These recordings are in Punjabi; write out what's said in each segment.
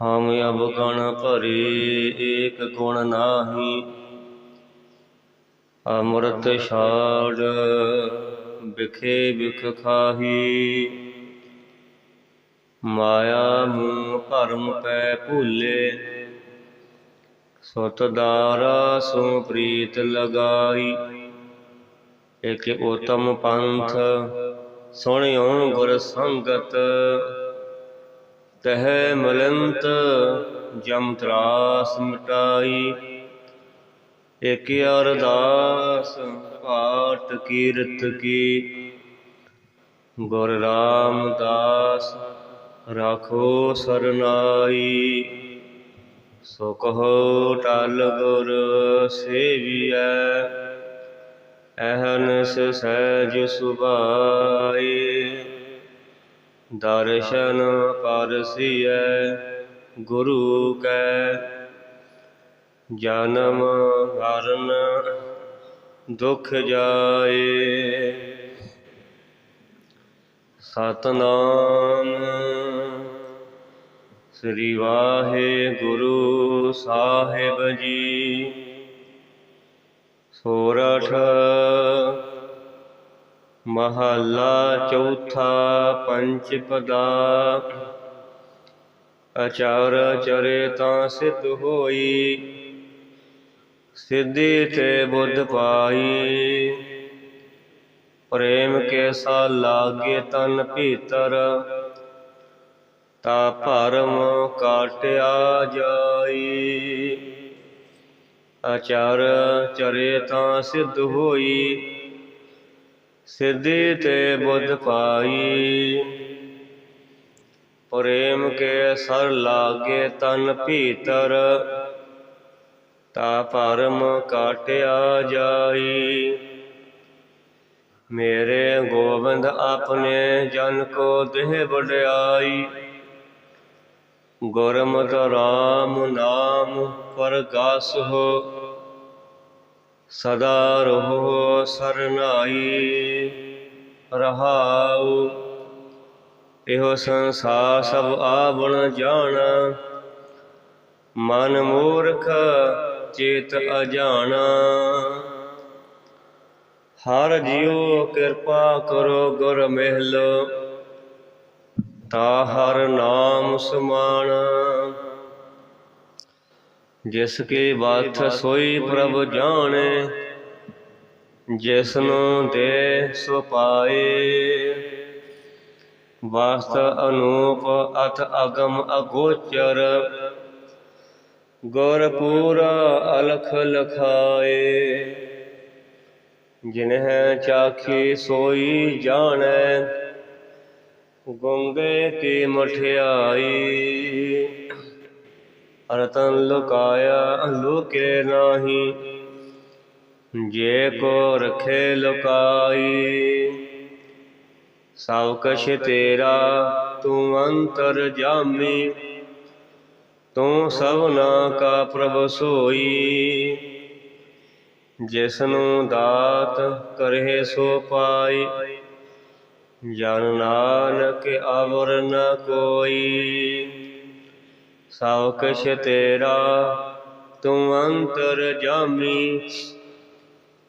ਹਮ ਅਬ ਕਣ ਭਰੇ ਏਕ ਗੁਣ ਨਾਹੀ, ਅਮਰਤ ਛਾੜ ਵਿਖੇ ਬਿਖ ਖਾਹੀ। ਮਾਇਆ ਮੂਹ ਭਰਮ ਪੈ ਭੂਲੇ, ਸੁਤ ਦਾਰਾ ਸੋ ਪ੍ਰੀਤ ਲਗਾਈ। ਇਕ ਉਤਮ ਪੰਥ ਸੁਣਿਓ ਗੁਰ ਸੰਗਤ ਤਹਿ ਮਲੰਤ, ਜਮ ਤਰਾਸ ਮਿਟਾਈ। ਇਕ ਅਰਦਾਸ, ਪਾਠ ਕੀਰਤ ਕੀ। ਗੁਰ ਰਾਮਦਾਸ ਰਾਖੋ ਸਰਨਾਈ। ਸੋ ਕਹੋ ਟਲ ਗੁਰ ਸੇਵੀਐ ਅਹਨਸ ਸਹਿਜ ਸੁਭਾਈ। ਦਰਸ਼ਨ ਪਰਸੀਐ ਗੁਰੂ ਕੈ। ਜਨਮ ਮਰਨ ਦੁਖ ਜਾਏ। ਸਤਨਾਮ ਸ੍ਰੀ ਵਾਹਿਗੁਰੂ ਸਾਹਿਬ ਜੀ। ਸੋਰਠ ਮਹੱਲਾ ਚੌਥਾ ਪੰਚ ਪਦਾ। ਅਚਾਰ ਚਰੇ ਤਾਂ ਸਿੱਧ ਹੋਈ, ਸਿੱਧੀ ਤੇ ਬੁੱਧ ਪਾਈ। ਪ੍ਰੇਮ ਕੈਸਾ ਲਾਗੇ ਤਨ ਭੀਤਰ, ਤਾ ਭਰਮ ਕਾਟਿਆ ਜਾਈ। ਆਚਾਰ ਚਰੇ ਤਾਂ ਸਿੱਧ ਹੋਈ ਸਿੱਧੀ ਤੇ ਬੁੱਧ ਪਾਈ ਪ੍ਰੇਮ ਕੇ ਸਰ ਲਾਗੇ ਤਨ ਭੀਤਰ, ਤਾ ਭਰਮ ਕਾਟਿਆ ਜਾਈ। ਮੇਰੇ ਗੋਬਿੰਦ ਆਪਣੇ ਜਨ ਕੋ ਦੇਹ ਵਡਿਆਈ। ਗੁਰਮਤਿ ਰਾਮ ਨਾਮ ਪਰਗਾਸ ਹੋ, ਸਦਾ ਰਹੋ ਸਰਨਾਈ ਰਹਾਉ, ਇਹੋ ਸੰਸਾਰ ਸਭ ਆਵਣ ਜਾਣਾ। ਮਨ ਮੂਰਖ ਚੇਤ ਅਜਾਣਾ। ਹਰ ਜਿਉ ਕਿਰਪਾ ਕਰੋ ਗੁਰ ਮਹਿਲ, ਤਾ ਹਰ ਨਾਮ ਸਮਾਨ ਜਿਸ ਕੀ ਬਾਤ ਸੋਈ ਪ੍ਰਭ ਜਾਣੇ ਜਿਸ ਦੇ ਸੁਪਾਏ ਵਾਸਤ ਅਨੂਪ ਅਥ ਅਗਮ ਅਗੋਚਰ। ਗੁਰਪੁਰਾ ਅਲਖ ਲਖਾਏ। ਜਿਨਹਿ ਚਾਖੀ ਸੋਈ ਜਾਣੈ, ਗੁੰਗੇ ਕੀ ਮਠਿਆਈ। ਰਤਨ ਲੁਕਾਇਆ ਲੁਕੇ ਨਾਹੀ। ਜੇ ਕੋ ਰਖੇ ਲੁਕਾਈ, ਸਭ ਕਛ ਤੇਰਾ, ਤੂੰ ਅੰਤਰ ਜਾਮੀ, ਤੂੰ ਸਭਨਾ ਕਾ ਪ੍ਰਭ ਸੋਈ। ਜਿਸ ਨੂੰ ਦਾਤ ਕਰੇ ਸੋ ਪਾਈ, ਜਨ ਨਾਨਕ ਅਵਰ ਨ ਕੋਈ। ਸਭ ਕਛ ਤੇਰਾ, ਤੂੰ ਅੰਤਰ ਜਾਮੀ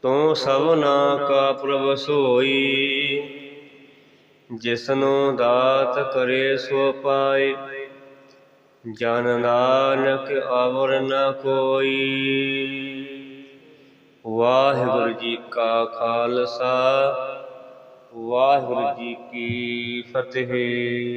ਤੂੰ ਸਭਨਾ ਕਾ ਪ੍ਰਭ ਸੋਈ। ਜਿਸਨੂੰ ਦਾਤ ਕਰੇ ਸੋ ਪਾਏ। ਜਨ ਨਾਨਕ ਅਵਰ ਨ ਕੋਈ। ਵਾਹਿਗੁਰੂ ਜੀ ਕਾ ਖਾਲਸਾ। ਵਾਹਿਗੁਰੂ ਜੀ ਕੀ ਫਤਿਹ।